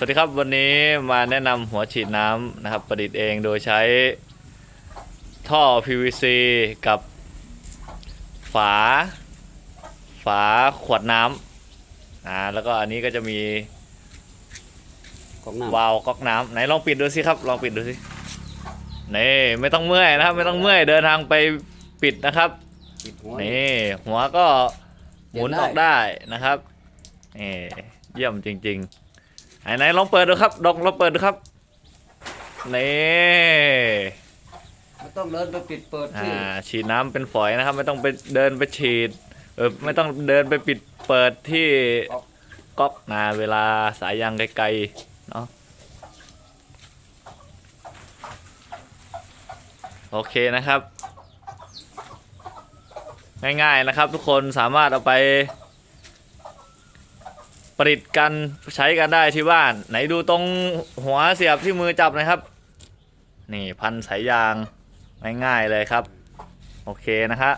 สวัสดีครับวันนี้มาแนะนำหัวฉีดน้ำนะครับ ประดิษฐ์เองโดยใช้ท่อ PVC กับฝา ฝาขวดน้ำอ่าแล้วก็อันนี้ก็จะมีของน้ำวาล์วก๊อกน้ำไหนลองปิดดูสิครับ ลองปิดดูสินี่ไม่ต้องเมื่อยนะครับ ไม่ต้องเมื่อยเดินทางไปปิดนะครับปิดหัวนี่หัวก็หมุนเปลี่อยนอกได้ได้นะครับนี่เยี่ยมจริง ๆ ไหนไหนลองเปิดดูครับลองลองเปิดดูครับนี่ไม่ต้องเดินไปปิดเปิดอ่าที่ฉีดน้ำเป็นฝอยนะครับ ไม่ต้องไปเดินไปฉีดเออไม่ต้องเดินไปปิดเปิดที่ก๊อกนะเวลาสายยางไกลๆเนาะโอเคนะครับ ง่ายๆนะครับ ทุกคนสามารถเอาไป ประดิษฐ์กันใช้กันได้ที่บ้าน ไหนดูตรงหัวเสียบที่มือจับนะครับ นี่พันสายยางง่ายๆเลยครับ โอเคนะฮะ